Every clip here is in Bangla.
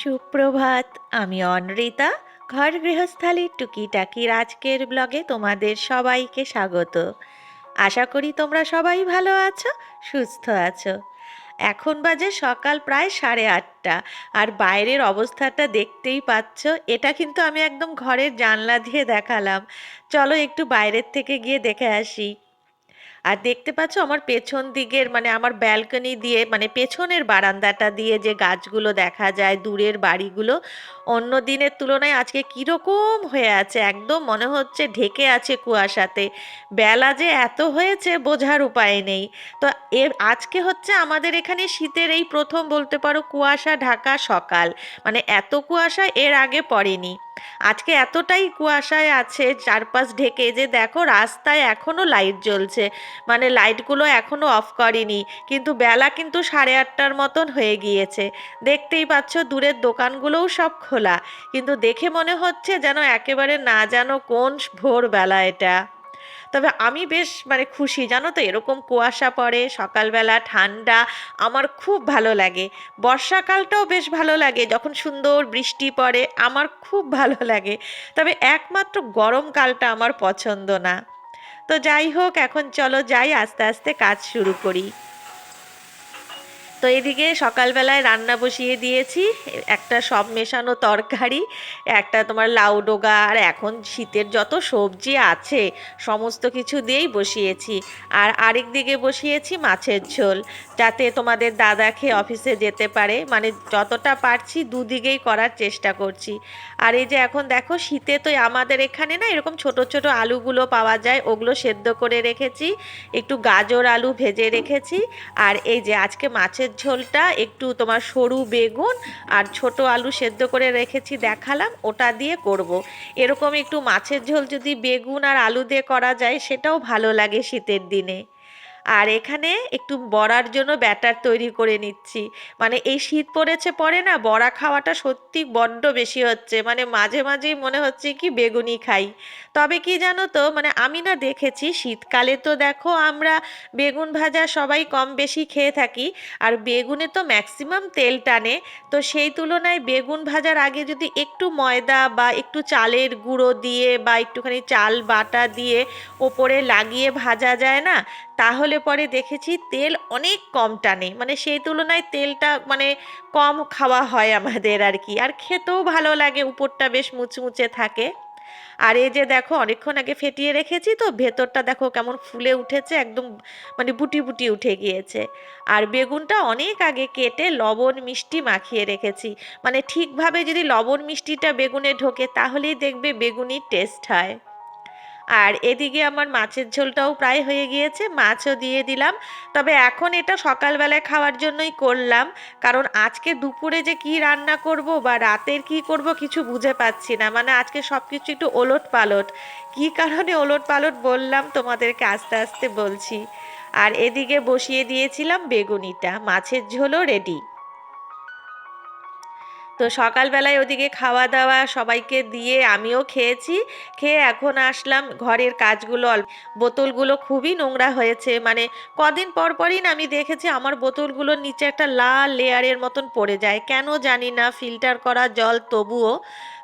সুপ্রভাত, আমি অনৃতা ঘর গৃহস্থালির টুকিটাকির আজকের ব্লগে তোমাদের সবাইকে স্বাগত। আশা করি তোমরা সবাই ভালো আছো, সুস্থ আছো। এখন বাজে সকাল প্রায় সাড়ে আটটা, আর বাইরের অবস্থাটা দেখতেই পাচ্ছ, এটা কিন্তু আমি একদম ঘরের জানলা দিয়ে দেখালাম। চলো একটু বাইরের থেকে গিয়ে দেখে আসি। আর দেখতে পাচ্ছ আমার পেছন দিকের মানে আমার ব্যালকনি দিয়ে মানে পেছনের বারান্দাটা দিয়ে যে গাছগুলো দেখা যায়, দূরের বাড়িগুলো, অন্য দিনের তুলনায় আজকে কীরকম হয়ে আছে? একদম মনে হচ্ছে ঢেকে আছে কুয়াশাতে। বেলা যে এত হয়েছে বোঝার উপায় নেই। তো এর আজকে হচ্ছে আমাদের এখানে শীতের এই প্রথম বলতে পারো কুয়াশা ঢাকা সকাল। মানে এত কুয়াশা এর আগে পড়েনি। আজকে এতটাই কুয়াশায় আছে, চারপাশ ঢেকে যে দেখো রাস্তায় এখনও লাইট জ্বলছে। মানে লাইটগুলো এখনও অফ করেনি। কিন্তু বেলা কিন্তু সাড়ে আটটার মতন হয়ে গিয়েছে। দেখতেই পাচ্ছ দূরের দোকানগুলোও সব খোলা। কিন্তু দেখে মনে হচ্ছে যেন একেবারে না জানো কোন ভোরবেলা এটা। তবে আমি বেশ মানে খুশি, জানো তো এরকম কুয়াশা পড়ে, সকালবেলা ঠান্ডা, আমার খুব ভালো লাগে। বর্ষাকালটাও বেশ ভালো লাগে, যখন সুন্দর বৃষ্টি পড়ে, আমার খুব ভালো লাগে। তবে একমাত্র গরমকালটা আমার পছন্দ না। তো যাই হোক এখন চলো যাই আস্তে আস্তে কাজ শুরু করি। তো এদিকে সকালবেলায় রান্না বসিয়ে দিয়েছি। একটা সব মেশানো তরকারি, একটা তোমার লাউ ডোগা, আর এখন শীতের যত সবজি আছে, সমস্ত কিছু দিয়েই বসিয়েছি। আর আরেক দিকে বসিয়েছি মাছের ঝোল, যাতে তোমাদের দাদা খেয়ে অফিসে যেতে পারে। মানে যতটা পারছি দুদিকেই করার চেষ্টা করছি। আর এই যে এখন দেখো, শীতে তো আমাদের এখানে না এরকম ছোট ছোট আলুগুলো পাওয়া যায়, ওগুলো সেদ্ধ করে রেখেছি। একটু গাজর আলু ভেজে রেখেছি। আর এই যে আজকে মাছের ঝোলটা, একটু তোমার সরু বেগুন আর ছোট আলু সেদ্ধ করে রেখেছি, দেখালাম, ওটা দিয়ে করব। এরকম একটু মাছের ঝোল যদি বেগুন আর আলু দিয়ে করা যায়, সেটাও ভালো লাগে শীতের দিনে আর এখানে একটু বড়ার জন্য ব্যাটার তৈরি করে নিচ্ছি। মানে এই শীত পড়েছে পরে না, বড়া খাওয়াটা সত্যি বড্ড বেশি হচ্ছে। মানে মাঝে মাঝেই মনে হচ্ছে কি বেগুনি খাই। তবে কি জানো তো মানে আমি না দেখেছি, শীতকালে তো দেখো আমরা বেগুন ভাজা সবাই কম বেশি খেয়ে থাকি, আর বেগুনে তো ম্যাক্সিমাম তেল টানে। তো সেই তুলনায় বেগুন ভাজার আগে যদি একটু ময়দা বা একটু চালের গুঁড়ো দিয়ে বা একটুখানি চাল বাটা দিয়ে ওপরে লাগিয়ে ভাজা যায় না, তাহলে পরে দেখেছি তেল অনেক কম টানে। মানে সেই তুলনায় তেলটা মানে কম খাওয়া হয় আমাদের আর কি। আর খেতেও ভালো লাগে, উপরটা বেশ মুচমুচে থাকে। আর এই যে দেখো, অনেকক্ষণ আগে ফেটিয়ে রেখেছি তো, ভেতরটা দেখো কেমন ফুলে উঠেছে, একদম মানে বুটি বুটি উঠে গিয়েছে। আর বেগুনটা অনেক আগে কেটে লবণ, মিষ্টি মাখিয়ে রেখেছি। মানে ঠিকভাবে যদি লবণ, মিষ্টিটা বেগুনে ঢোকে, তাহলেই দেখবে বেগুনির টেস্ট হয়। আর এদিকে আমার মাছের ঝোলটাও প্রায় হয়ে গিয়েছে, মাছও দিয়ে দিলাম। তবে এখন এটা সকালবেলায় খাওয়ার জন্যই করলাম, কারণ আজকে দুপুরে যে কি রান্না করব বা রাতের কি করব কিছু বুঝে পাচ্ছি না। মানে আজকে সব কিছু একটু ওলট পালট কী কারণে ওলট পালট বললাম তোমাদেরকে আস্তে আস্তে বলছি। আর এদিকে বসিয়ে দিয়েছিলাম বেগুনিটা, মাছের ঝোলও রেডি তো সকালবেলায় ওদিকে খাওয়া দাওয়া সবাইকে দিয়ে আমিও খেয়েছি। খেয়ে এখন আসলাম ঘরের কাজগুলো বোতলগুলো খুবই নোংরা হয়েছে। মানে কদিন পর পরই না আমি দেখেছি আমার বোতলগুলোর নিচে একটা লাল লেয়ারের মতন পড়ে যায়। কেন জানি না ফিল্টার করা জল তবুও।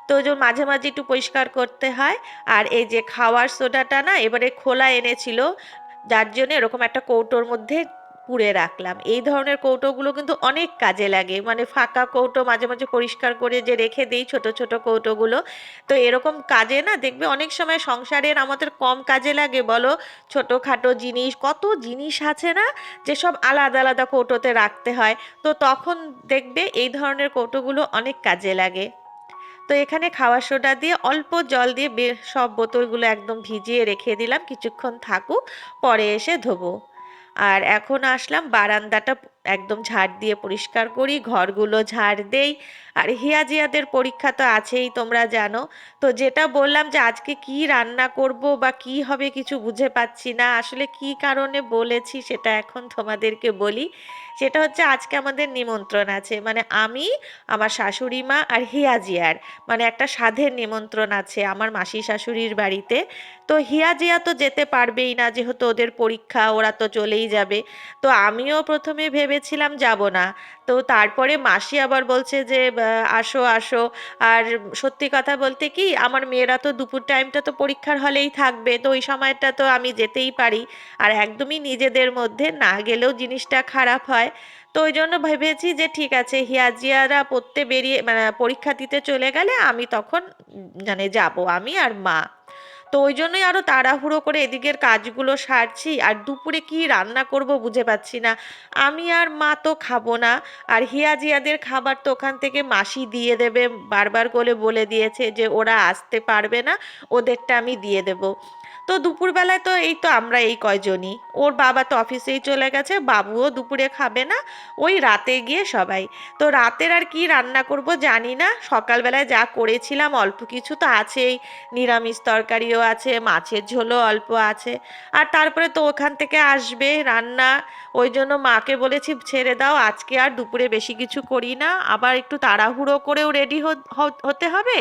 তো যে মাঝে মাঝে একটু পরিষ্কার করতে হয়। আর এই যে খাওয়ার সোডাটা না এবারে খোলা এনেছিল। যার জন্য এরকম একটা কৌটোর মধ্যে পুড়ে রাখলাম। এই ধরনের কৌটোগুলো কিন্তু অনেক কাজে লাগে। মানে ফাঁকা কৌটো মাঝে মাঝে পরিষ্কার করে যে রেখে দিই ছোট ছোট কৌটোগুলো। তো এরকম কাজে না দেখবে অনেক সময় সংসারের আমাদের কম কাজে লাগে বলো? ছোটোখাটো জিনিস, কত জিনিস আছে না যে সব আলাদা আলাদা কৌটোতে রাখতে হয়। তো তখন দেখবে এই ধরনের কৌটোগুলো অনেক কাজে লাগে। তো এখানে খাওয়ার সোডা দিয়ে অল্প জল দিয়ে সব বোতলগুলো একদম ভিজিয়ে রেখে দিলাম। কিছুক্ষণ থাকুক, পরে এসে ধোবো। আর এখন আসলাম বারান্দাটা একদম ঝাড় দিয়ে পরিষ্কার করি, ঘরগুলো ঝাড় দেই। আর হিয়াজিয়াদের পরীক্ষা তো আছেই, তোমরা জানো। তো যেটা বললাম যে আজকে কি রান্না করব বা কি হবে কিছু বুঝে পাচ্ছি না, আসলে কি কারণে বলেছি সেটা এখন তোমাদেরকে বলি। সেটা হচ্ছে আজকে আমাদের নিমন্ত্রণ আছে মানে আমি, আমার শাশুড়ি মা আর হিয়াজিয়ার মানে একটা সাধের নিমন্ত্রণ আছে আমার মাসি শাশুড়ির বাড়িতে। তো হিয়াজিয়া তো যেতে পারবেই না, যেহেতু ওদের পরীক্ষা, ওরা তো চলেই যাবে। তো আমিও প্রথমে ভেবে ভেবেছিলাম যাব না। তো তারপরে মাসি আবার বলছে যে আসো আসো। আর সত্যি কথা বলতে কি, আমার মেয়েরা তো দুপুর টাইমটা তো পরীক্ষার হলেই থাকবে, তো ওই সময়টা তো আমি যেতেই পারি। আর একদমই নিজেদের মধ্যে না গেলেও জিনিসটা খারাপ হয়। তো ওই জন্য ভেবেছি যে, ঠিক আছে, হিয়াজিয়ারা পড়তে বেরিয়ে মানে পরীক্ষা দিতে চলে গেলে আমি তখন মানে যাব আমি আর মা। তো ওই জন্যই আরও তাড়াহুড়ো করে এদিকের কাজগুলো সারছি, আর দুপুরে কি রান্না করব বুঝে পাচ্ছি না। আমি আর মা তো খাব না, আর হিয়া জিয়াদের খাবার তো ওখান থেকে মাসি দিয়ে দেবে, বারবার করে বলে দিয়েছে যে ওরা আসতে পারবে না, ওদেরটা আমি দিয়ে দেবো। তো দুপুরবেলায় তো এই তো আমরা এই কয়জনই। ওর বাবা তো অফিসেই চলে গেছে, বাবুও দুপুরে খাবে না, ওই রাতে গিয়ে সবাই। তো রাতের আর কি রান্না করব জানি না, সকালবেলায় যা করেছিলাম অল্প কিছু তো আছেই, নিরামিষ তরকারিও আছে, মাছের ঝোলও অল্প আছে। আর তারপরে তো ওখান থেকে আসবে রান্না, ওই জন্য মাকে বলেছি ছেড়ে দাও, আজকে আর দুপুরে বেশি কিছু করি না, আবার একটু তাড়াহুড়ো করেও রেডি হতে হবে।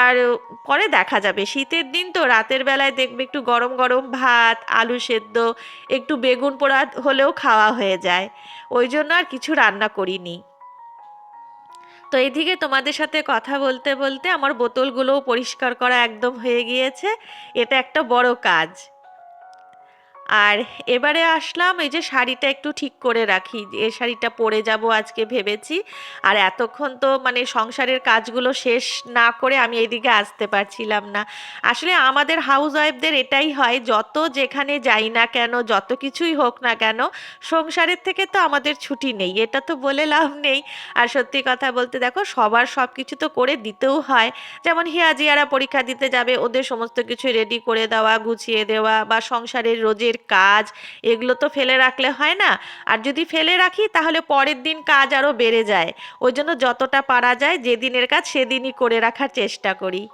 আর পরে দেখা যাবে, শীতের দিন তো রাতের বেলায় দেখবে একটু গরম গরম ভাত, আলু সেদ্ধ, একটু বেগুন পোড়া হলেও খাওয়া হয়ে যায়। ওই জন্য আর কিছু রান্না করিনি। তো এদিকে তোমাদের সাথে কথা বলতে বলতে আমার বোতলগুলোও পরিষ্কার করা একদম হয়ে গিয়েছে। এটা একটা বড় কাজ। আর এবারে আসলাম এই যে শাড়িটা একটু ঠিক করে রাখি এ শাড়িটা পরে যাব আজকে ভেবেছি। আর এতক্ষণ তো মানে সংসারের কাজগুলো শেষ না করে আমি এদিকে আসতে পারছিলাম না। আসলে আমাদের হাউস ওয়াইফদের এটাই হয়, যত যেখানে যাই না কেন, যত কিছুই হোক না কেন, সংসারের থেকে তো আমাদের ছুটি নেই, এটা তো বলে লাভ নেই। আর সত্যি কথা বলতে দেখো, সবার সব কিছু তো করে দিতেও হয়। যেমন হিয়াজিয়ারা পরীক্ষা দিতে যাবে, ওদের সমস্ত কিছু রেডি করে দেওয়া, গুছিয়ে দেওয়া বা সংসারের রোজের কাজ, এগুলো তো ফেলে রাখলে হয় না। আর যদি ফেলে রাখি, তাহলে পরের দিন কাজ আরও বেড়ে যায়। ওই জন্য যতটা পারা যায়, যেদিনের কাজ সেদিনই করে রাখার চেষ্টা করি।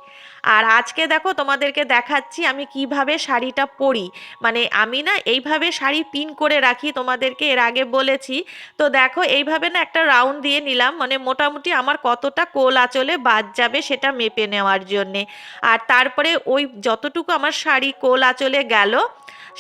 আর আজকে দেখো, তোমাদেরকে দেখাচ্ছি আমি কীভাবে শাড়িটা পরি। মানে আমি না এইভাবে শাড়ি পিন করে রাখি, তোমাদেরকে এর আগে বলেছি। তো দেখো, এইভাবে না একটা রাউন্ড দিয়ে নিলাম। মানে মোটামুটি আমার কতটা কোল আঁচলে বাদ যাবে সেটা মেপে নেওয়ার জন্যে। আর তারপরে ওই যতটুকু আমার শাড়ি কোল আঁচলে গেল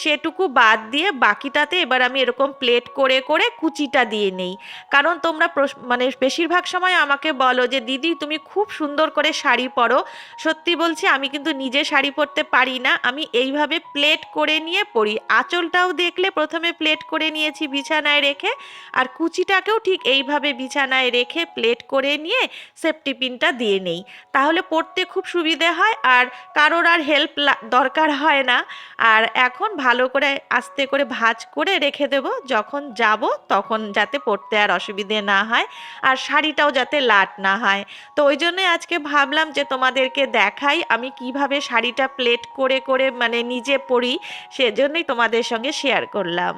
সেটুকু বাদ দিয়ে বাকিটাতে এবার আমি এরকম প্লেট করে করে কুচিটা দিয়ে নেই। কারণ তোমরা মানে বেশিরভাগ সময় আমাকে বলো যে, দিদি, তুমি খুব সুন্দর করে শাড়ি পরো। সত্যি বলছি, আমি কিন্তু নিজে শাড়ি পরতে পারি না। আমি এইভাবে প্লেট করে নিয়ে পরি। আঁচলটাও দেখলে প্রথমে প্লেট করে নিয়েছি বিছানায় রেখে, আর কুচিটাকেও ঠিক এইভাবে বিছানায় রেখে প্লেট করে নিয়ে সেফটি পিনটা দিয়ে নেই। তাহলে পরতে খুব সুবিধে হয়, আর কারোর আর হেল্প দরকার হয় না। আর এখন ভালো করে আস্তে করে ভাজ করে রেখে দেব। যখন যাব তখন যাতে পড়তে আর অসুবিধে না হয় আর শাড়িটাও যাতে লাট না হয়। তো ওই জন্যই আজকে ভাবলাম যে তোমাদেরকে দেখাই আমি কীভাবে শাড়িটা প্লেট করে করে মানে নিজে পরি, সেজন্যই তোমাদের সঙ্গে শেয়ার করলাম।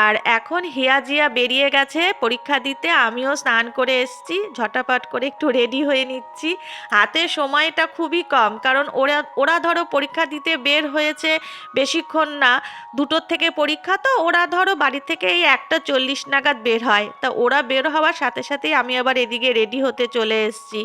আর এখন হিয়া জিয়া বেরিয়ে গেছে, পরীক্ষা দিতে। আমিও স্নান করে এসেছি, ঝটাপট করে একটু রেডি হয়ে নিচ্ছি। হাতে সময়টা খুবই কম, কারণ ওরা ওরা ধরো পরীক্ষা দিতে বের হয়েছে বেশিক্ষণ না, দুটোর থেকে পরীক্ষা, তো ওরা ধরো বাড়ি থেকে এই একটা চল্লিশ নাগাদ বের হয়। তা ওরা বের হওয়ার সাথে সাথেই আমি আবার এদিকে রেডি হতে চলে এসেছি।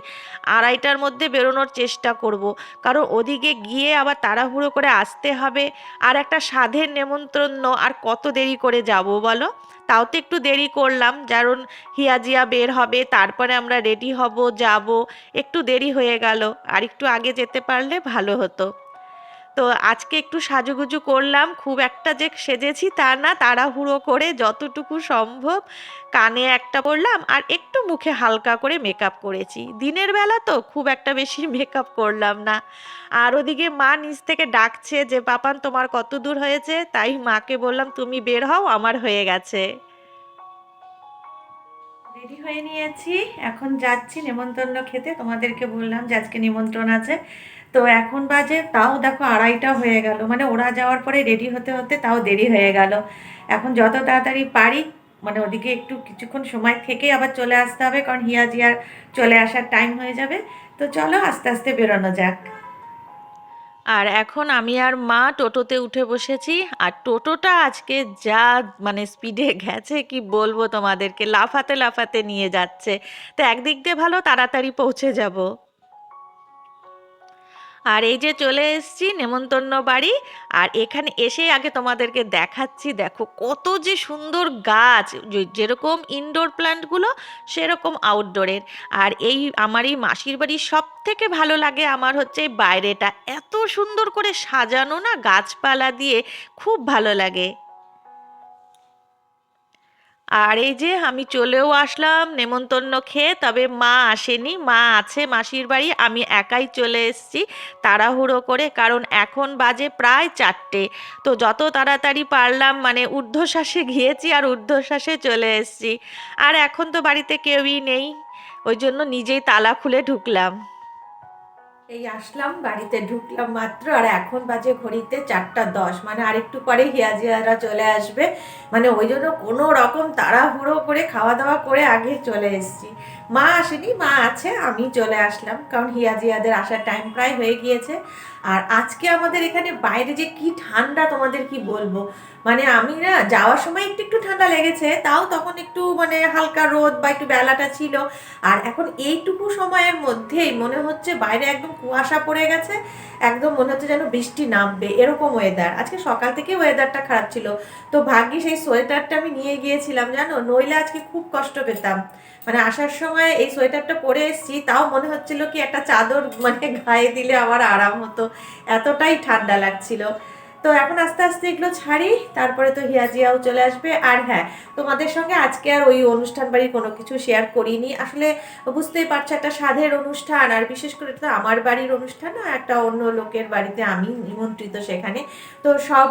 আড়াইটার মধ্যে বেরোনোর চেষ্টা করব, কারণ ওদিকে গিয়ে আবার তাড়াহুড়ো করে আসতে হবে। আর একটা সাধের নেমন্ত্রণ আর কত দেরি করে যাব বলো? তাও তো একটু দেরি করলাম। কারণ হিয়াজিয়া বের হবে, তারপরে আমরা রেডি হব, যাব। একটু দেরি হয়ে গেল। আর একটু আগে যেতে পারলে ভালো হতো। তো আজকে একটু সাজুগুজু করলাম। খুব একটা যে সেজেছি তা না, তাড়াহুড়ো করে যতটুকু সম্ভব কানে একটা পরলাম আর একটু মুখে হালকা করে মেকআপ করেছি। দিনের বেলা তো খুব একটা বেশি মেকআপ করলাম না। আর ওদিকে মা নিচ থেকে ডাকছে যে, পাপান, তোমার কত দূর হয়েছে? তাই মাকে বললাম, তুমি বের হও, আমার হয়ে গেছে। রেডি হয়ে নিয়েছি। এখন যাচ্ছি নেমন্তন্ন খেতে। তোমাদেরকে বললাম যে, আজকে নিমন্ত্রণ আছে। তো এখন বাজে, তাও দেখো আড়াইটা হয়ে গেল। মানে ওরা যাওয়ার পরে রেডি হতে হতে তাও দেরি হয়ে গেল। এখন যত তাড়াতাড়ি পারি মানে ওদিকে একটু কিছুক্ষণ সময় থেকে আবার চলে আসতে হবে, কারণ হিয়া জিয়ার চলে আসার টাইম হয়ে যাবে। তো চলো আস্তে আস্তে বেরোনো যাক। আর এখন আমি আর মা টোটোতে উঠে বসেছি। আর টোটোটা আজকে যা মানে স্পিডে গেছে, কি বলব তোমাদেরকে, লাফাতে লাফাতে নিয়ে যাচ্ছে। তো একদিক দিয়ে ভালো, তাড়াতাড়ি পৌঁছে যাব। আর এই যে চলে এসেছি নেমন্তন্ন বাড়ি, আর এখানে এসে আগে তোমাদেরকে দেখাচ্ছি, দেখো কত যে সুন্দর গাছ যেরকম ইনডোর প্ল্যান্টগুলো সেরকম আউটডোরের আর এই আমার এই মাসির বাড়ির সব থেকে ভালো লাগে আমার হচ্ছে বাইরেটা। এত সুন্দর করে সাজানো না গাছপালা দিয়ে, খুব ভালো লাগে। আর এই যে আমি চলেও আসলাম নেমন্তন্ন খেয়ে, তবে মা আসেনি, মা আছে মাসির বাড়ি, আমি একাই চলে এসেছি তাড়াহুড়ো করে, কারণ এখন বাজে প্রায় চারটে। তো যত তাড়াতাড়ি পারলাম মানে ঊর্ধ্বশ্বাসে গিয়েছি আর ঊর্ধ্বশ্বাসে চলে এসেছি। আর এখন তো বাড়িতে কেউই নেই, ওই জন্য নিজেই তালা খুলে ঢুকলাম। এই আসলাম, বাড়িতে ঢুকলাম মাত্র, আর এখন বাজে ঘড়িতে চারটা দশ মানে আরেকটু পরে হিয়াজিয়ারা চলে আসবে। মানে ওই জন্য কোনো রকম তাড়াহুড়ো করে খাওয়া দাওয়া করে আগে চলে এসছি। মা আসেনি, মা আছে, আমি চলে আসলাম, কারণ হিয়াজিয়াদের আসার টাইম প্রায় হয়ে গিয়েছে। আর আজকে আমাদের এখানে বাইরে যে কি ঠান্ডা তোমাদের কি বলব? মানে আমি না যাওয়ার সময় একটু একটু ঠান্ডা লেগেছে, তাও তখন একটু মানে হালকা রোদ বা একটু বেলাটা ছিল। আর এখন এইটুকু সময়ের মধ্যেই মনে হচ্ছে বাইরে একদম কুয়াশা পড়ে গেছে, একদম মনে হচ্ছে যেন বৃষ্টি নামবে, এরকম ওয়েদার আজকে সকাল থেকে ওয়েদারটা খারাপ ছিল। তো ভাগ্যি সেই সোয়েটারটা আমি নিয়ে গিয়েছিলাম, জানো? নইলে আজকে খুব কষ্ট পেতাম। মানে আসার সময় এই সোয়েটারটা পরে এসেছি, তাও মনে হচ্ছিল কি একটা চাদর মানে গায়ে দিলে আমার আরাম হতো। এতটাই ঠান্ডা লাগছিল। তো এখন আস্তে আস্তে এগুলো ছাড়ি, তারপরে তো হিয়াজিয়াও চলে আসবে। আর হ্যাঁ তোমাদের সঙ্গে আজকে আর ওই অনুষ্ঠান বাড়ির কোনো কিছু শেয়ার করিনি। আসলে বুঝতেই পারছ, একটা সাধের অনুষ্ঠান, আর বিশেষ করে তো আমার বাড়ির অনুষ্ঠান না, একটা অন্য লোকের বাড়িতে আমি নিমন্ত্রিত সেখানে। তো সব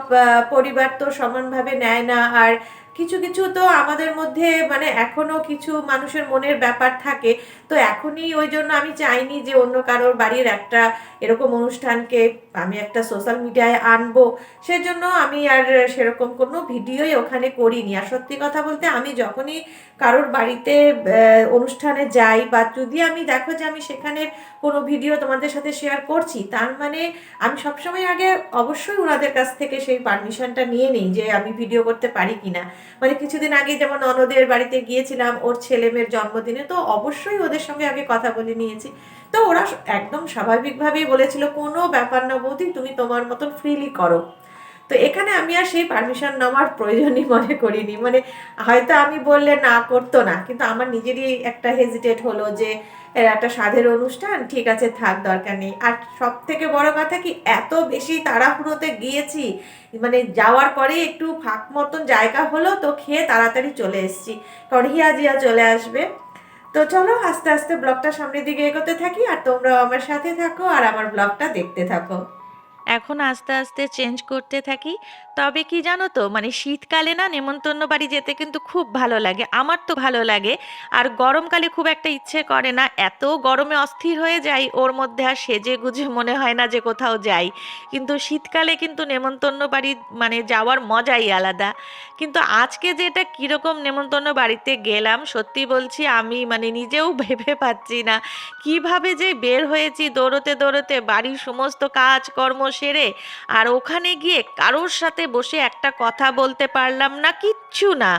পরিবার তো সমানভাবে নেয় না, আর কিছু কিছু তো আমাদের মধ্যে মানে এখনও কিছু মানুষের মনের ব্যাপার থাকে। তো এখনই ওই জন্য আমি চাইনি যে অন্য কারোর বাড়ির একটা এরকম অনুষ্ঠানকে আমি একটা সোশ্যাল মিডিয়ায় আনব, সেজন্য আমি আর সেরকম কোনো ভিডিওই ওখানে করিনি। আর সত্যি কথা বলতে আমি যখনই কারোর বাড়িতে অনুষ্ঠানে যাই বা যদি আমি দেখো যে আমি সেখানে কোনো ভিডিও তোমাদের সাথে শেয়ার করছি, তার মানে আমি সবসময় আগে অবশ্যই ওনাদের কাছ থেকে সেই পারমিশনটা নিয়ে নিই যে আমি ভিডিও করতে পারি কি না মানে কিছুদিন আগে যেমন ননদের বাড়িতে গিয়েছিলাম, ওর ছেলে মেয়ের জন্মদিনে, তো অবশ্যই ওদের সঙ্গে আগে কথা বলে নিয়েছি। তো ওরা একদম স্বাভাবিকভাবেই বলেছিল, কোনো ব্যাপার না বৌদি, তুমি তোমার মতন ফ্রিলি করো। তো এখানে আমি আর সেই পারমিশন নেওয়ার প্রয়োজনই মনে করিনি। মানে হয়তো আমি বললে না করতো না, কিন্তু আমার নিজেরই একটা হেজিটেট হলো যে একটা সাধের অনুষ্ঠান, ঠিক আছে, থাক, দরকার নেই। আর সব থেকে বড় কথা কি, এত বেশি তাড়াহুড়োতে গিয়েছি মানে যাওয়ার পরে একটু ফাঁক মতন জায়গা হলো, তো খেয়ে তাড়াতাড়ি চলে এসেছি। কারণ হিয়াজিয়া চলে আসবে। তো চলো আস্তে আস্তে ব্লগটা সামনের দিকে এগোতে থাকি, আর তোমরাও আমার সাথে থাকো আর আমার ব্লগটা দেখতে থাকো। এখন আস্তে আস্তে চেঞ্জ করতে থাকি। তবে কি জানো তো মানে শীতকালে না নেমন্তন্ন বাড়ি যেতে কিন্তু খুব ভালো লাগে, আমার তো ভালো লাগে। আর গরমকালে খুব একটা ইচ্ছে করে না, এত গরমে অস্থির হয়ে যাই, ওর মধ্যে আর সেজে গুজে মনে হয় না যে কোথাও যাই। কিন্তু শীতকালে কিন্তু নেমন্তন্ন বাড়ি মানে যাওয়ার মজাই আলাদা। কিন্তু আজকে যেটা কীরকম নেমন্তন্ন বাড়িতে গেলাম, সত্যি বলছি আমি মানে নিজেও ভেবে পাচ্ছি না। কীভাবে যে বের হয়েছি, দৌড়তে দৌড়তে বাড়ির সমস্ত কাজকর্ম সেরে আর ওখানে গিয়ে কারোর সাথে বসে একটা কথা বলতে পারলাম না কিচ্ছু না।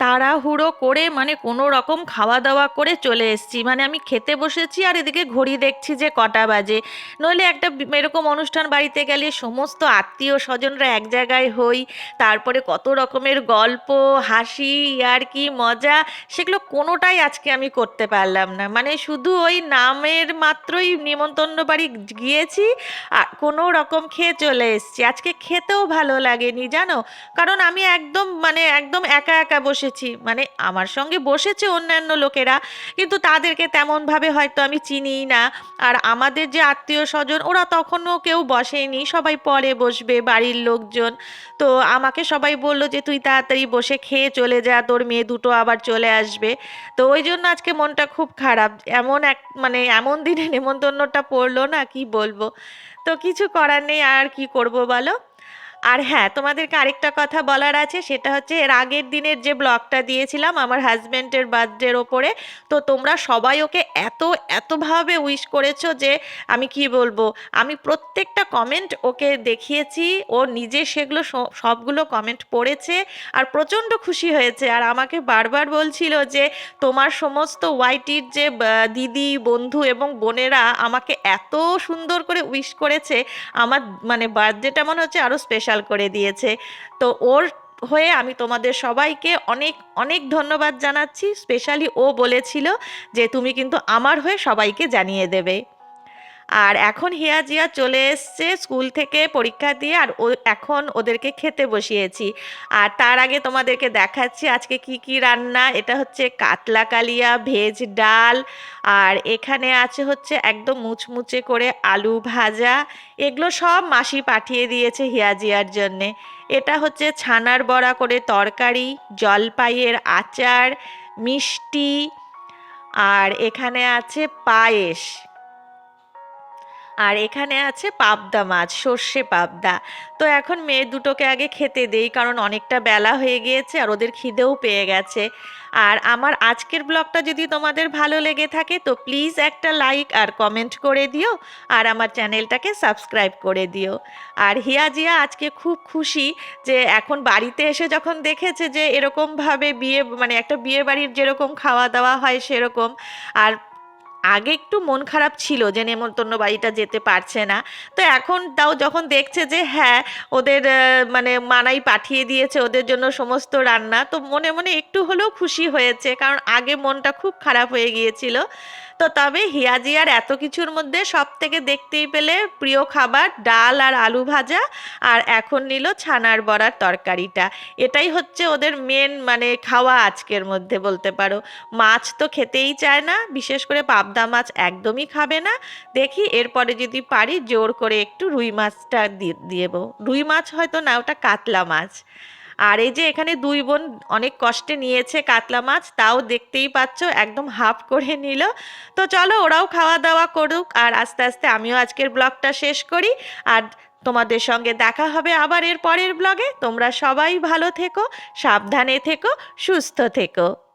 তাড়াহুড়ো করে মানে কোনো রকম খাওয়া দাওয়া করে চলে এসেছি। মানে আমি খেতে বসেছি আর এদিকে ঘড়ি দেখছি যে কটা বাজে। নইলে একটা এরকম অনুষ্ঠান বাড়িতে গেলে সমস্ত আত্মীয় স্বজনরা এক জায়গায় হই, তারপরে কত রকমের গল্প, হাসি, আর কি মজা, সেগুলো কোনোটাই আজকে আমি করতে পারলাম না। মানে শুধু ওই নামের মাত্রই নিমন্ত্রণ বাড়ি গিয়েছি আর কোনো রকম খেয়ে চলে এসেছি। আজকে খেতেও ভালো লাগেনি, জানো? কারণ আমি একদম মানে একদম একা একা বসেছি মানে আমার সঙ্গে বসেছে অন্যান্য লোকেরা, কিন্তু তাদেরকে তেমনভাবে হয়তো আমি চিনিই না। আর আমাদের যে আত্মীয় স্বজন, ওরা তখনও কেউ বসেনি। সবাই পরে বসবে বাড়ির লোকজন। তো আমাকে সবাই বলল যে, তুই তাড়াতাড়ি বসে খেয়ে চলে যা, তোর মেয়ে দুটো আবার চলে আসবে। তো ওই জন্য আজকে মনটা খুব খারাপ। এমন এক মানে এমন দিনে নেমন্তন্নটা পড়ল না, কি বলব? তো কিছু করার নেই, আর কি করব বলো? আর হ্যাঁ তোমাদেরকে আরেকটা কথা বলার আছে, সেটা হচ্ছে এর আগের দিনের যে ব্লগটা দিয়েছিলাম আমার হাজব্যান্ডের বার্থডের ওপরে, তো তোমরা সবাই ওকে এত, এতভাবে উইশ করেছ যে আমি কি বলব, আমি প্রত্যেকটা কমেন্ট ওকে দেখিয়েছি, ও নিজে সেগুলো সবগুলো কমেন্ট পড়েছে আর প্রচণ্ড খুশি হয়েছে। আর আমাকে বারবার বলছিল যে তোমার সমস্ত ওয়াইটির যে দিদি, বন্ধু এবং বোনেরা আমাকে এত সুন্দর করে উইশ করেছে, আমার মানে বার্থডেটা মনে হচ্ছে আরও স্পেশাল করে দিয়েছে। তো ওর হয়ে আমি তোমাদের সবাইকে অনেক অনেক ধন্যবাদ জানাচ্ছি। স্পেশালি ও বলেছিল যে, তুমি কিন্তু আমার হয়ে সবাইকে জানিয়ে দেবে। আর এখন হিয়া জিয়া চলে এসছে স্কুল থেকে পরীক্ষা দিয়ে, আর ও এখন ওদেরকে খেতে বসিয়েছি। আর তার আগে তোমাদেরকে দেখাচ্ছি আজকে কি কি রান্না। এটা হচ্ছে কাতলা কালিয়া, ভেজ ডাল, আর এখানে আছে হচ্ছে একদম মুচমুচে করে আলু ভাজা। এগুলো সব মাসি পাঠিয়ে দিয়েছে হিয়া জিয়ার জন্যে। এটা হচ্ছে ছানার বড়া করে তরকারি, জলপাইয়ের আচার, মিষ্টি, আর এখানে আছে পায়েস। আর এখানে আছে পাবদা মাছ, সর্ষে পাবদা। তো এখন মেয়ে দুটোকে আগে খেতে দেই, কারণ অনেকটা বেলা হয়ে গিয়েছে আর ওদের খিদেও পেয়ে গেছে। আর আমার আজকের ব্লগটা যদি তোমাদের ভালো লেগে থাকে, তো প্লিজ একটা লাইক আর কমেন্ট করে দিও, আর আমার চ্যানেলটাকে সাবস্ক্রাইব করে দিও। আর হিয়া জিয়া আজকে খুব খুশি যে এখন বাড়িতে এসে যখন দেখেছে যে এরকমভাবে বিয়ে মানে একটা বিয়ে বাড়ির যেরকম খাওয়া দাওয়া হয় সেরকম, আর আগে একটু মন খারাপ ছিল যে নেমন্তন্ন বাড়িটা যেতে পারছে না। তো এখন তাও যখন দেখছে যে হ্যাঁ ওদের মানে মানাই পাঠিয়ে দিয়েছে ওদের জন্য সমস্ত রান্না, তো মনে মনে একটু হলেও খুশি হয়েছে। কারণ আগে মনটা খুব খারাপ হয়ে গিয়েছিল। তো তবে হিয়াজিয়ার এত কিছুর মধ্যে সব থেকে দেখতেই পেলে প্রিয় খাবার ডাল আর আলু ভাজা আর এখন নিল ছানার বড়ার তরকারিটা। এটাই হচ্ছে ওদের মেন মানে খাওয়া আজকের মধ্যে বলতে পারো। মাছ তো খেতেই চায় না, বিশেষ করে পাবদা মাছ একদমই খাবে না। দেখি এরপরে যদি পারি জোর করে একটু রুই মাছটা দিয়ে দেবো। রুই মাছ হয়তো না, ওটা কাতলা মাছ। আর এই যে এখানে দুই বোন অনেক কষ্টে নিয়েছে কাতলা মাছ, তাও দেখতেই পাচ্ছ একদম হাফ করে নিল। তো চলো ওরাও খাওয়া দাওয়া করুক আর আস্তে আস্তে আমিও আজকের ব্লগটা শেষ করি। আর তোমাদের সঙ্গে দেখা হবে আবার এর পরের ব্লগে। তোমরা সবাই ভালো থেকো, সাবধানে থেকো, সুস্থ থেকো।